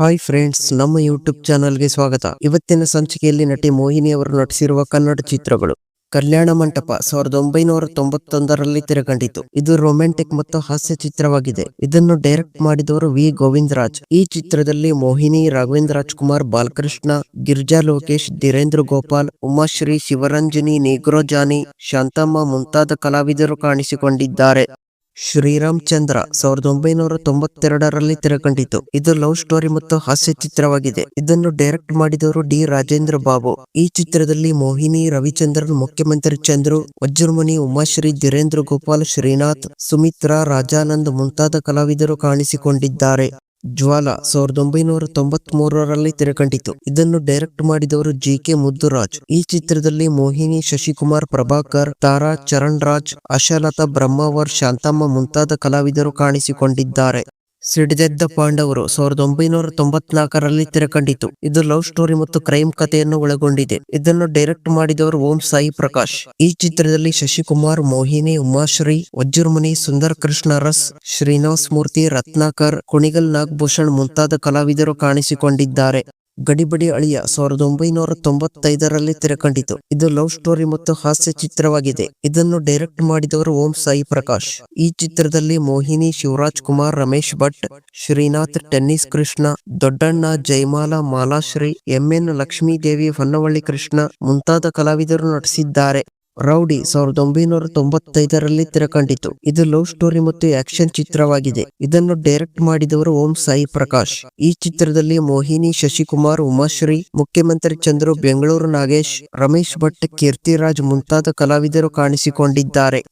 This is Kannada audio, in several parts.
ಹಾಯ್ ಫ್ರೆಂಡ್ಸ್ ನಮ್ಮ ಯೂಟ್ಯೂಬ್ ಚಾನಲ್ಗೆ ಸ್ವಾಗತ. ಇವತ್ತಿನ ಸಂಚಿಕೆಯಲ್ಲಿ ನಟಿ ಮೋಹಿನಿ ಅವರು ನಟಿಸಿರುವ ಕನ್ನಡ ಚಿತ್ರಗಳು. ಕಲ್ಯಾಣ ಮಂಟಪ ಸಾವಿರದ ಒಂಬೈನೂರ ತೊಂಬತ್ತೊಂದರಲ್ಲಿ ತೆರೆಕಂಡಿತು ಇದು ರೊಮ್ಯಾಂಟಿಕ್ ಮತ್ತು ಹಾಸ್ಯ ಚಿತ್ರವಾಗಿದೆ. ಇದನ್ನು ಡೈರೆಕ್ಟ್ ಮಾಡಿದವರು ವಿ. ಗೋವಿಂದರಾಜ್. ಈ ಚಿತ್ರದಲ್ಲಿ ಮೋಹಿನಿ ರಾಘವೇಂದ್ರ ರಾಜ್ಕುಮಾರ್ ಬಾಲಕೃಷ್ಣ, ಗಿರ್ಜಾ ಲೋಕೇಶ್, ಧೀರೇಂದ್ರ ಗೋಪಾಲ್, ಉಮಾಶ್ರೀ, ಶಿವರಂಜನಿ ನೀಗ್ರೋಜಾನಿ ಶಾಂತಮ್ಮ ಮುಂತಾದ ಕಲಾವಿದರು ಕಾಣಿಸಿಕೊಂಡಿದ್ದಾರೆ. ಶ್ರೀರಾಮ್ ಚಂದ್ರ ಸಾವಿರದ ಒಂಬೈನೂರ ತೊಂಬತ್ತೆರಡರಲ್ಲಿ ತೆರೆಕಂಡಿತು. ಇದು ಲವ್ ಸ್ಟೋರಿ ಮತ್ತು ಹಾಸ್ಯ ಚಿತ್ರವಾಗಿದೆ. ಇದನ್ನು ಡೈರೆಕ್ಟ್ ಮಾಡಿದವರು ಡಿ ರಾಜೇಂದ್ರ ಬಾಬು. ಈ ಚಿತ್ರದಲ್ಲಿ ಮೋಹಿನಿ, ರವಿಚಂದ್ರನ್, ಮುಖ್ಯಮಂತ್ರಿ ಚಂದ್ರು, ವಜ್ರಮುನಿ, ಉಮಾಶ್ರೀ, ಧೀರೇಂದ್ರ ಗೋಪಾಲ್, ಶ್ರೀನಾಥ್, ಸುಮಿತ್ರಾ, ರಾಜಾನಂದ್ ಮುಂತಾದ ಕಲಾವಿದರು ಕಾಣಿಸಿಕೊಂಡಿದ್ದಾರೆ. ಜ್ವಾಲ ಸಾವಿರದ ಒಂಬೈನೂರ ತೊಂಬತ್ ಮೂರರಲ್ಲಿ ತೆರೆಕಂಡಿತು. ಇದನ್ನು ಡೈರೆಕ್ಟ್ ಮಾಡಿದವರು ಜಿ ಕೆ ಮುದ್ದುರಾಜ್. ಈ ಚಿತ್ರದಲ್ಲಿ ಮೋಹಿನಿ, ಶಶಿಕುಮಾರ್, ಪ್ರಭಾಕರ್, ತಾರಾ ಚರಣ್ ರಾಜ್ ಆಶಾಲತಾ ಬ್ರಹ್ಮಾವರ್, ಶಾಂತಮ್ಮ ಮುಂತಾದ ಕಲಾವಿದರು ಕಾಣಿಸಿಕೊಂಡಿದ್ದಾರೆ. ಸಿಡಿದೆದ್ದ ಪಾಂಡವರು ಸಾವಿರದ ಒಂಬೈನೂರ ತೊಂಬತ್ನಾಲ್ಕರಲ್ಲಿ ತೆರೆಕಂಡಿತು ಇದು ಲವ್ ಸ್ಟೋರಿ ಮತ್ತು ಕ್ರೈಮ್ ಕಥೆಯನ್ನು ಒಳಗೊಂಡಿದೆ. ಇದನ್ನು ಡೈರೆಕ್ಟ್ ಮಾಡಿದವರು ಓಂ ಸಾಯಿ ಪ್ರಕಾಶ್. ಈ ಚಿತ್ರದಲ್ಲಿ ಶಶಿಕುಮಾರ್, ಮೋಹಿನಿ, ಉಮಾಶ್ರೀ, ವಜ್ರಮುನಿ ಸುಂದರ್ ಕೃಷ್ಣ ರಸ್, ಶ್ರೀನಿವಾಸ್ ಮೂರ್ತಿ, ರತ್ನಾಕರ್, ಕುಣಿಗಲ್ ನಾಗಭೂಷಣ್ ಮುಂತಾದ ಕಲಾವಿದರು ಕಾಣಿಸಿಕೊಂಡಿದ್ದಾರೆ. ಗಡಿಬಿಡಿ ಅಳಿಯ ಸಾವಿರದ ಒಂಬೈನೂರ ತೊಂಬತ್ತೈದರಲ್ಲಿ ತೆರೆಕಂಡಿತು. ಇದು ಲವ್ ಸ್ಟೋರಿ ಮತ್ತು ಹಾಸ್ಯ ಚಿತ್ರವಾಗಿದೆ. ಇದನ್ನು ಡೈರೆಕ್ಟ್ ಮಾಡಿದವರು ಓಂ ಸಾಯಿ ಪ್ರಕಾಶ್. ಈ ಚಿತ್ರದಲ್ಲಿ ಮೋಹಿನಿ, ಶಿವರಾಜ್ ಕುಮಾರ್, ರಮೇಶ್ ಭಟ್, ಶ್ರೀನಾಥ್, ಟೆನ್ನಿಸ್ ಕೃಷ್ಣ, ದೊಡ್ಡಣ್ಣ, ಜಯಮಾಲ, ಮಾಲಾಶ್ರೀ ಎಂಎನ್ ಲಕ್ಷ್ಮೀದೇವಿ, ಹೊನ್ನವಳ್ಳಿ ಕೃಷ್ಣ ಮುಂತಾದ ಕಲಾವಿದರು ನಟಿಸಿದ್ದಾರೆ. ರೌಡಿ ಸಾವಿರದ ಒಂಬೈನೂರ ತೊಂಬತ್ತೈದರಲ್ಲಿ ತೆರೆಕಂಡಿತು. ಇದು ಲವ್ ಸ್ಟೋರಿ ಮತ್ತು ಆಕ್ಷನ್ ಚಿತ್ರವಾಗಿದೆ. ಇದನ್ನು ಡೈರೆಕ್ಟ್ ಮಾಡಿದವರು ಓಂ ಸಾಯಿ ಪ್ರಕಾಶ್. ಈ ಚಿತ್ರದಲ್ಲಿ ಮೋಹಿನಿ, ಶಶಿಕುಮಾರ್, ಉಮಾಶ್ರೀ, ಮುಖ್ಯಮಂತ್ರಿ ಚಂದ್ರು, ಬೆಂಗಳೂರು ನಾಗೇಶ್, ರಮೇಶ್ ಭಟ್, ಕೀರ್ತಿರಾಜ್ ಮುಂತಾದ ಕಲಾವಿದರು ಕಾಣಿಸಿಕೊಂಡಿದ್ದಾರೆ.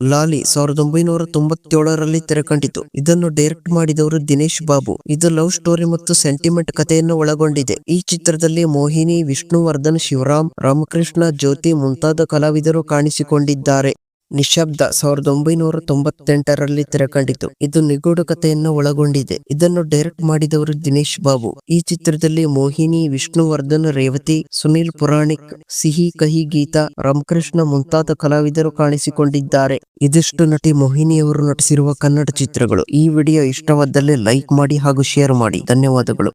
ಲಾಲಿ ಸಾವಿರದ ಒಂಬೈನೂರ ತೊಂಬತ್ತೇಳರಲ್ಲಿ ತೆರೆಕಂಡಿತು. ಇದನ್ನು ಡೈರೆಕ್ಟ್ ಮಾಡಿದವರು ದಿನೇಶ್ ಬಾಬು. ಇದು ಲವ್ ಸ್ಟೋರಿ ಮತ್ತು ಸೆಂಟಿಮೆಂಟ್ ಕಥೆಯನ್ನು ಒಳಗೊಂಡಿದೆ. ಈ ಚಿತ್ರದಲ್ಲಿ ಮೋಹಿನಿ, ವಿಷ್ಣುವರ್ಧನ್, ಶಿವರಾಮ್, ರಾಮಕೃಷ್ಣ, ಜ್ಯೋತಿ ಮುಂತಾದ ಕಲಾವಿದರು ಕಾಣಿಸಿಕೊಂಡಿದ್ದಾರೆ. ನಿಶಬ್ದ ಸಾವಿರದ ಒಂಬೈನೂರ ತೊಂಬತ್ತೆಂಟರಲ್ಲಿ ತೆರೆಕಂಡಿತು. ಇದು ನಿಗೂಢ ಕಥೆಯನ್ನು ಒಳಗೊಂಡಿದೆ. ಇದನ್ನು ಡೈರೆಕ್ಟ್ ಮಾಡಿದವರು ದಿನೇಶ್ ಬಾಬು. ಈ ಚಿತ್ರದಲ್ಲಿ ಮೋಹಿನಿ, ವಿಷ್ಣುವರ್ಧನ್, ರೇವತಿ, ಸುನಿಲ್ ಪುರಾಣಿಕ್, ಸಿಹಿ ಕಹಿ ಗೀತಾ, ರಾಮಕೃಷ್ಣ ಮುಂತಾದ ಕಲಾವಿದರು ಕಾಣಿಸಿಕೊಂಡಿದ್ದಾರೆ. ಇದಿಷ್ಟು ನಟಿ ಮೋಹಿನಿಯವರು ನಟಿಸಿರುವ ಕನ್ನಡ ಚಿತ್ರಗಳು. ಈ ವಿಡಿಯೋ ಇಷ್ಟವಾದಲ್ಲಿ ಲೈಕ್ ಮಾಡಿ ಹಾಗೂ ಶೇರ್ ಮಾಡಿ. ಧನ್ಯವಾದಗಳು.